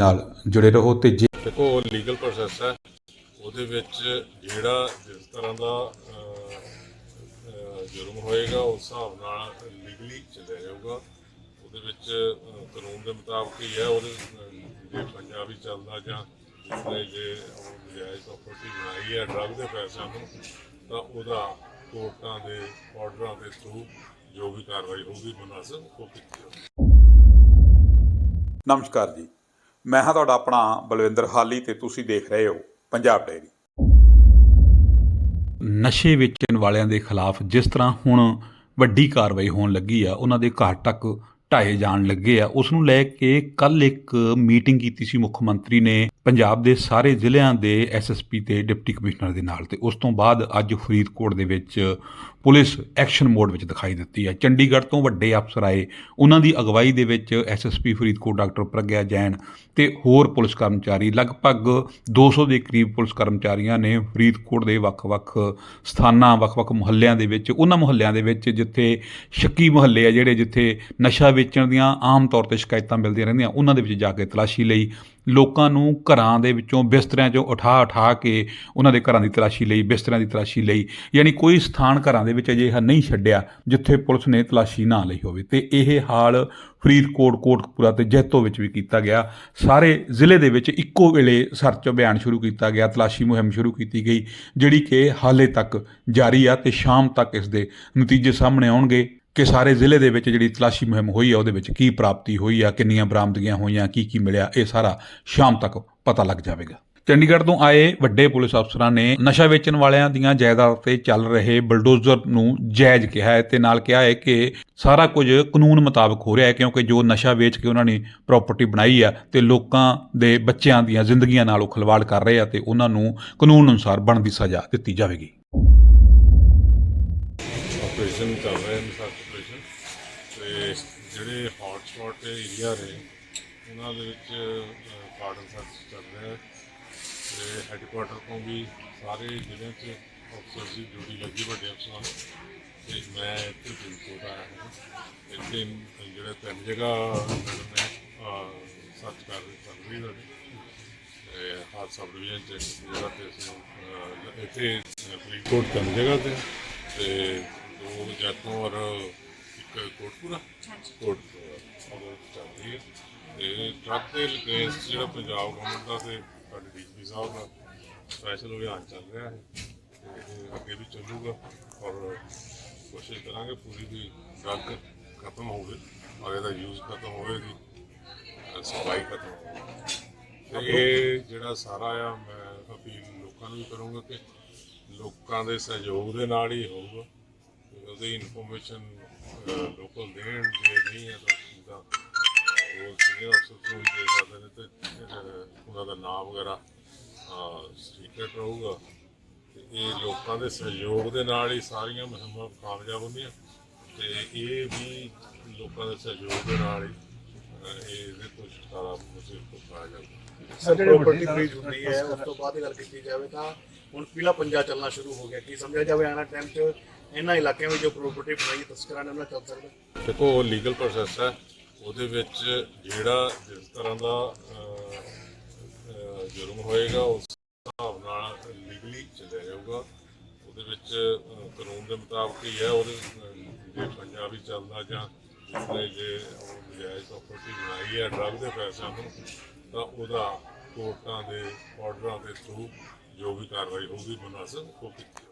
ਨਾਲ ਜੁੜੇ ਰਹੋ ਤੇ ਜੇ ਦੇਖੋ ਲੀਗਲ ਪ੍ਰੋਸੈਸ ਹੈ। ਉਹਦੇ ਵਿੱਚ ਜਿਹੜਾ ਜਿਸ ਤਰ੍ਹਾਂ ਦਾ ਜੁਰਮ ਹੋਏਗਾ ਉਸ ਹਿਸਾਬ ਨਾਲ ਲੀਗਲੀ ਚੱਲਿਆ ਜਾਊਗਾ। ਉਹਦੇ ਵਿੱਚ ਕਾਨੂੰਨ ਦੇ ਮੁਤਾਬਕ ਹੀ ਹੈ। ਉਹਦੇ ਜੇ ਪੰਜਾਬੀ ਚੱਲਦਾ ਜਾਂ ਜਿਸਨੇ ਜੇ ਉਹ ਨਜਾਇਜ਼ ਪ੍ਰਾਪਰਟੀ ਬਣਾਈ ਹੈ ਡਰਗ ਦੇ ਪੈਸਿਆਂ ਨੂੰ ਤਾਂ ਉਹਦਾ ਕੋਰਟਾਂ ਦੇ ਆਰਡਰਾਂ ਦੇ ਥਰੂ ਜੋ ਵੀ ਕਾਰਵਾਈ ਹੋਊਗੀ ਮੁਨਾਸਬ ਉਹ ਕੀਤੀ ਜਾਊਗੀ। ਨਮਸਕਾਰ ਜੀ। ਮੈਂ ਹਾਂ ਤੁਹਾਡਾ ਆਪਣਾ ਬਲਵਿੰਦਰ ਹਾਲੀ ਤੇ ਤੁਸੀਂ ਦੇਖ ਰਹੇ ਹੋ ਪੰਜਾਬ ਡਾਇਰੀ ਨਸ਼ੇ ਵੇਚਣ ਵਾਲਿਆਂ ਦੇ ਖਿਲਾਫ ਜਿਸ ਤਰ੍ਹਾਂ ਹੁਣ ਵੱਡੀ ਕਾਰਵਾਈ ਹੋਣ ਲੱਗੀ ਆ, ਉਹਨਾਂ ਦੇ ਘਰ ਤੱਕ ਢਾਏ ਜਾਣ ਲੱਗੇ ਆ। ਉਸ ਨੂੰ ਲੈ ਕੇ ਕੱਲ ਇੱਕ ਮੀਟਿੰਗ ਕੀਤੀ ਸੀ ਮੁੱਖ ਮੰਤਰੀ ਨੇ ਪੰਜਾਬ ਦੇ ਸਾਰੇ ਜ਼ਿਲ੍ਹਿਆਂ ਦੇ ਐਸਐਸਪੀ ਤੇ ਡਿਪਟੀ ਕਮਿਸ਼ਨਰ ਦੇ ਨਾਲ ਤੇ ਉਸ ਤੋਂ ਬਾਅਦ ਅੱਜ ਫਰੀਦਕੋਟ ਦੇ ਵਿੱਚ ਪੁਲਿਸ ਐਕਸ਼ਨ ਮੋਡ ਵਿੱਚ ਦਿਖਾਈ ਦਿੱਤੀ ਹੈ। ਚੰਡੀਗੜ੍ਹ ਤੋਂ ਵੱਡੇ ਅਫਸਰ ਆਏ। ਉਹਨਾਂ ਦੀ ਅਗਵਾਈ ਦੇ ਵਿੱਚ ਐਸਐਸਪੀ ਫਰੀਦਕੋਟ ਡਾਕਟਰ ਪ੍ਰਗਿਆ ਜੈਨ ਤੇ ਹੋਰ ਪੁਲਿਸ ਕਰਮਚਾਰੀ ਲਗਭਗ 200 ਦੇ ਕਰੀਬ ਪੁਲਿਸ ਕਰਮਚਾਰੀਆਂ ਨੇ ਫਰੀਦਕੋਟ ਦੇ ਵੱਖ-ਵੱਖ ਸਥਾਨਾਂ ਵੱਖ-ਵੱਖ ਮੁਹੱਲਿਆਂ ਦੇ ਵਿੱਚ, ਉਹਨਾਂ ਮੁਹੱਲਿਆਂ ਦੇ ਵਿੱਚ ਜਿੱਥੇ ਸ਼ੱਕੀ ਮੁਹੱਲੇ ਆ ਜਿਹੜੇ ਜਿੱਥੇ ਨਸ਼ਾ ਵੇਚਣ ਦੀਆਂ ਆਮ ਤੌਰ ਤੇ ਸ਼ਿਕਾਇਤਾਂ ਮਿਲਦੀਆਂ ਰਹਿੰਦੀਆਂ, ਉਹਨਾਂ ਦੇ ਵਿੱਚ ਜਾ ਕੇ ਤਲਾਸ਼ੀ ਲਈ, ਲੋਕਾਂ ਨੂੰ ਘਰਾਂ ਦੇ ਵਿੱਚੋਂ ਬਿਸਤਰਿਆਂ 'ਚੋਂ ਉਠਾ ਉਠਾ ਕੇ ਉਹਨਾਂ ਦੇ ਘਰਾਂ ਦੀ ਤਲਾਸ਼ੀ ਲਈ, ਬਿਸਤਰਿਆਂ ਦੀ ਤਲਾਸ਼ੀ ਲਈ, ਯਾਨੀ ਕੋਈ ਸਥਾਨ ਘਰਾਂ ਦੇ ਵਿੱਚ ਅਜਿਹਾ ਨਹੀਂ ਛੱਡਿਆ ਜਿੱਥੇ ਪੁਲਿਸ ਨੇ ਤਲਾਸ਼ੀ ਨਾ ਲਈ ਹੋਵੇ। ਤੇ ਇਹ ਹਾਲ ਫਰੀਦਕੋਟ, ਕੋਟਕਪੂਰਾ ਤੇ ਜੈਤੋ ਵਿੱਚ ਵੀ ਕੀਤਾ ਗਿਆ। ਸਾਰੇ ਜ਼ਿਲ੍ਹੇ ਦੇ ਵਿੱਚ ਇੱਕੋ ਵੇਲੇ ਸਰਚ ਅਭਿਆਨ ਸ਼ੁਰੂ ਕੀਤਾ ਗਿਆ, ਤਲਾਸ਼ੀ ਮੁਹਿੰਮ ਸ਼ੁਰੂ ਕੀਤੀ ਗਈ, ਜਿਹੜੀ ਕਿ ਹਾਲੇ ਤੱਕ ਜਾਰੀ ਆ ਤੇ ਸ਼ਾਮ ਤੱਕ ਇਸ ਦੇ ਨਤੀਜੇ ਸਾਹਮਣੇ ਆਉਣਗੇ। ਕਿ ਸਾਰੇ ਜ਼ਿਲ੍ਹੇ ਦੇ ਵਿੱਚ ਜਿਹੜੀ ਤਲਾਸ਼ੀ ਮੁਹਿੰਮ ਹੋਈ ਆ, ਉਹਦੇ ਵਿੱਚ ਕੀ ਪ੍ਰਾਪਤੀ ਹੋਈ ਆ, ਕਿੰਨੀਆਂ ਬਰਾਮਦਗੀਆਂ ਹੋਈਆਂ, ਕੀ ਕੀ ਮਿਲਿਆ, ਇਹ ਸਾਰਾ ਸ਼ਾਮ ਤੱਕ ਪਤਾ ਲੱਗ ਜਾਵੇਗਾ। ਚੰਡੀਗੜ੍ਹ ਤੋਂ ਆਏ ਵੱਡੇ ਪੁਲਿਸ ਅਫਸਰਾਂ ਨੇ ਨਸ਼ਾ ਵੇਚਣ ਵਾਲਿਆਂ ਦੀਆਂ ਜਾਇਦਾਦ ਤੇ ਚੱਲ ਰਹੇ ਬਲਡੋਜ਼ਰ ਨੂੰ ਜਾਇਜ਼ ਕਿਹਾ ਹੈ ਤੇ ਨਾਲ ਕਿਹਾ ਹੈ ਕਿ ਸਾਰਾ ਕੁਝ ਕਾਨੂੰਨ ਮੁਤਾਬਕ ਹੋ ਰਿਹਾ ਹੈ ਕਿਉਂਕਿ ਜੋ ਨਸ਼ਾ ਵੇਚ ਕੇ ਉਹਨਾਂ ਨੇ ਪ੍ਰਾਪਰਟੀ ਬਣਾਈ ਆ ਤੇ ਲੋਕਾਂ ਦੇ ਬੱਚਿਆਂ ਦੀਆਂ ਜ਼ਿੰਦਗੀਆਂ ਨਾਲ ਉਹ ਖਿਲਵਾੜ ਕਰ ਰਹੇ ਆ ਤੇ ਉਹਨਾਂ ਨੂੰ ਕਾਨੂੰਨ ਅਨੁਸਾਰ ਬਣਦੀ ਸਜ਼ਾ ਦਿੱਤੀ ਜਾਵੇਗੀ। ਆਪਰੇਸ਼ਨ ਚੱਲ ਰਹੇ ਨੇ ਸਰਚ ਆਪਰੇਸ਼ਨ ਤੇ ਜਿਹੜੇ ਹੌਟ ਸਪੌਟ ਏਰੀਆ ਨੇ, ਉਹਨਾਂ ਦੇ ਵਿੱਚ ਕਾਰਡਨ ਸਰਚ ਚੱਲ ਰਿਹਾ ਹੈ। ਤੇ ਹੈੱਡਕੁਆਟਰ ਤੋਂ ਵੀ ਸਾਰੇ ਜ਼ਿਲ੍ਹਿਆਂ 'ਚ ਅਫਸਰ ਦੀ ਡਿਊਟੀ ਲੱਗੀ ਵੱਡੇ ਅਫਸਰਾਂ ਨੂੰ। ਤੇ ਮੈਂ ਇੱਥੇ ਫਰੀਦਕੋਟ ਆਇਆ ਹਾਂ। ਇੱਥੇ ਜਿਹੜਾ ਤਿੰਨ ਜਗ੍ਹਾ ਮੈਡਮ ਨੇ ਸਰਚ ਕਰ ਚੱਲ ਰਹੀ ਹੈ ਤੇ ਹਰ ਸਬ ਡਿਵੀਜ਼ਨ ਚ ਇੱਕ ਜਗ੍ਹਾ ਤੇ ਅਸੀਂ ਇੱਥੇ ਫਰੀਦਕੋਟ ਤਿੰਨ ਜਗ੍ਹਾ ਤੇ ਤੇ ਦੋ ਜੈਤੋਂ ਔਰ ਕੋਟਪੂਰਾ ਕੋਟਪੂਰਾ ਉਹ ਚੱਲ ਰਹੀ ਹੈ ਤੇ ਟਰੱਕ ਦੇ ਅਗੇਂਸਟ ਜਿਹੜਾ ਪੰਜਾਬ ਗਵਰਨਮੈਂਟ ਦਾ ਤੇ ਸਾਡੇ ਡੀਸਪੀ ਸਾਹਿਬ ਦਾ ਸਪੈਸ਼ਲ ਅਭਿਆਨ ਚੱਲ ਰਿਹਾ ਹੈ ਤੇ ਇਹ ਅੱਗੇ ਵੀ ਚੱਲੂਗਾ ਔਰ ਕੋਸ਼ਿਸ਼ ਕਰਾਂਗੇ ਪੂਰੀ ਦੀ ਡਰੱਗ ਖਤਮ ਹੋਵੇ ਔਰ ਇਹਦਾ ਯੂਜ਼ ਖਤਮ ਹੋਵੇ ਦੀ ਸਪਲਾਈ ਖਤਮ ਹੋਵੇ ਤੇ ਇਹ ਜਿਹੜਾ ਸਾਰਾ ਆ ਮੈਂ ਅਪੀਲ ਲੋਕਾਂ ਨੂੰ ਵੀ ਕਰੂੰਗਾ ਕਿ ਲੋਕਾਂ ਦੇ ਸਹਿਯੋਗ ਦੇ ਨਾਲ ਹੀ ਹੋਊਗਾ ਉਹਦੀ ਇਨਫੋਰਮੇਸ਼ਨ ਲੋਕਲ ਦੇਣ ਜੇ ਨਹੀਂ ਹੈ ਤਾਂ ਤਾਂ ਉਹ ਸੀਨੀਅਰ ਅਫਸਰ ਤੋਂ ਵੀ ਦੇ ਸਕਦੇ ਨੇ ਤੇ ਅਹ, ਉਹਨਾਂ ਦਾ ਨਾਮ ਵਗੈਰਾ ਸੀਕ੍ਰੇਟ ਰਹੂਗਾ ਤੇ ਇਹ ਲੋਕਾਂ ਦੇ ਸਹਿਯੋਗ ਦੇ ਨਾਲ ਹੀ ਸਾਰੀਆਂ ਮੁਹਿੰਮਾਂ ਕਾਮਯਾਬ ਹੁੰਦੀਆਂ ਤੇ ਇਹ ਵੀ ਲੋਕਾਂ ਦੇ ਸਹਿਯੋਗ ਦੇ ਨਾਲ ਹੀ ਇਹਦੇ ਤੋਂ ਛੁਟਕਾਰਾ ਮੁਸੀਬਤ ਤੋਂ ਪਾਇਆ ਸਰ ਪ੍ਰਾਪਰਟੀ ਫ੍ਰੀਜ ਹੁੰਦੀ ਹੈ ਉਸ ਤੋਂ ਬਾਅਦ ਗੱਲ ਕੀਤੀ ਜਾਵੇ ਤਾਂ ਹੁਣ ਪੀਲਾ ਪੰਜਾ ਚੱਲਣਾ ਸ਼ੁਰੂ ਹੋ ਗਿਆ। ਕੀ ਸਮਝਿਆ ਜਾਵੇ ਆਣਾ ਟਾਈਮ 'ਚ? ਇਹਨਾਂ ਇਲਾਕਿਆਂ ਵਿੱਚ ਜੋ ਪ੍ਰੋਪਰਟੀ ਬਣਾਈ ਤਸਕਰਾਂ ਨੇ ਉਹਨਾਂ ਚੱਲ ਸਕਦਾ। ਦੇਖੋ ਉਹ ਲੀਗਲ ਪ੍ਰੋਸੈਸ ਹੈ। ਉਹਦੇ ਵਿੱਚ ਜਿਹੜਾ ਜਿਸ ਤਰ੍ਹਾਂ ਦਾ ਜੁਰਮ ਹੋਏਗਾ ਉਸ ਹਿਸਾਬ ਨਾਲ ਲੀਗਲੀ ਚੱਲਿਆ ਜਾਊਗਾ। ਉਹਦੇ ਵਿੱਚ ਕਾਨੂੰਨ ਦੇ ਮੁਤਾਬਕ ਹੀ ਹੈ। ਉਹਦੇ ਅਹ, ਜੇ ਪੰਜਾਬੀ ਚੱਲਦਾ ਜਾਂ ਜਿਸਨੇ ਜੇ ਉਹ ਨਜਾਇਜ਼ ਪ੍ਰਾਪਰਟੀ ਬਣਾਈ ਹੈ ਡਰਗ ਦੇ ਪੈਸਿਆਂ ਨੂੰ ਤਾਂ ਉਹਦਾ ਕੋਰਟਾਂ ਦੇ ਆਰਡਰਾਂ ਦੇ ਥਰੂ जो भी कार्रवाई होगी मुनासिब वो की